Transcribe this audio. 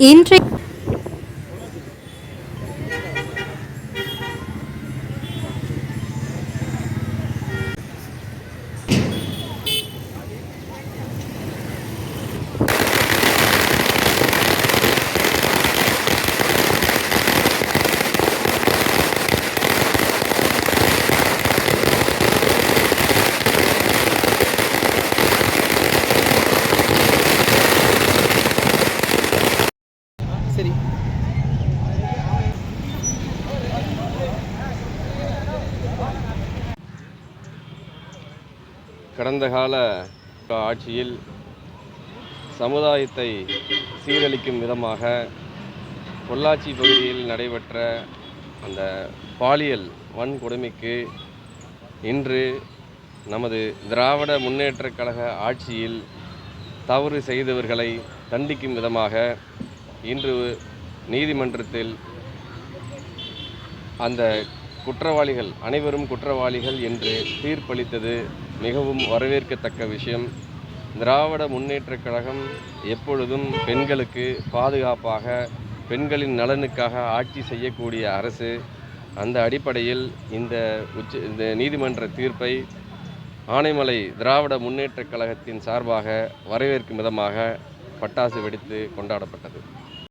இன்றைய சரி. கடந்த கால ஆட்சியில் சமுதாயத்தை சீரழிக்கும் விதமாக பொள்ளாச்சி பகுதியில் நடைபெற்ற அந்த பாலியல் வன்கொடுமைக்கு இன்று நமது திராவிட முன்னேற்றக் கழக ஆட்சியில் தவறு செய்தவர்களை தண்டிக்கும் விதமாக இன்று நீதிமன்றத்தில் அந்த குற்றவாளிகள் அனைவரும் குற்றவாளிகள் என்று தீர்ப்பளித்தது மிகவும் வரவேற்கத்தக்க விஷயம். திராவிட முன்னேற்றக் கழகம் எப்பொழுதும் பெண்களுக்கு பாதுகாப்பாக பெண்களின் நலனுக்காக ஆட்சி செய்யக்கூடிய அரசு. அந்த அடிப்படையில் இந்த உச்ச இந்த நீதிமன்ற தீர்ப்பை ஆனைமலை திராவிட முன்னேற்றக் கழகத்தின் சார்பாக வரவேற்கும் விதமாக பட்டாசு வெடித்து கொண்டாடப்பட்டது.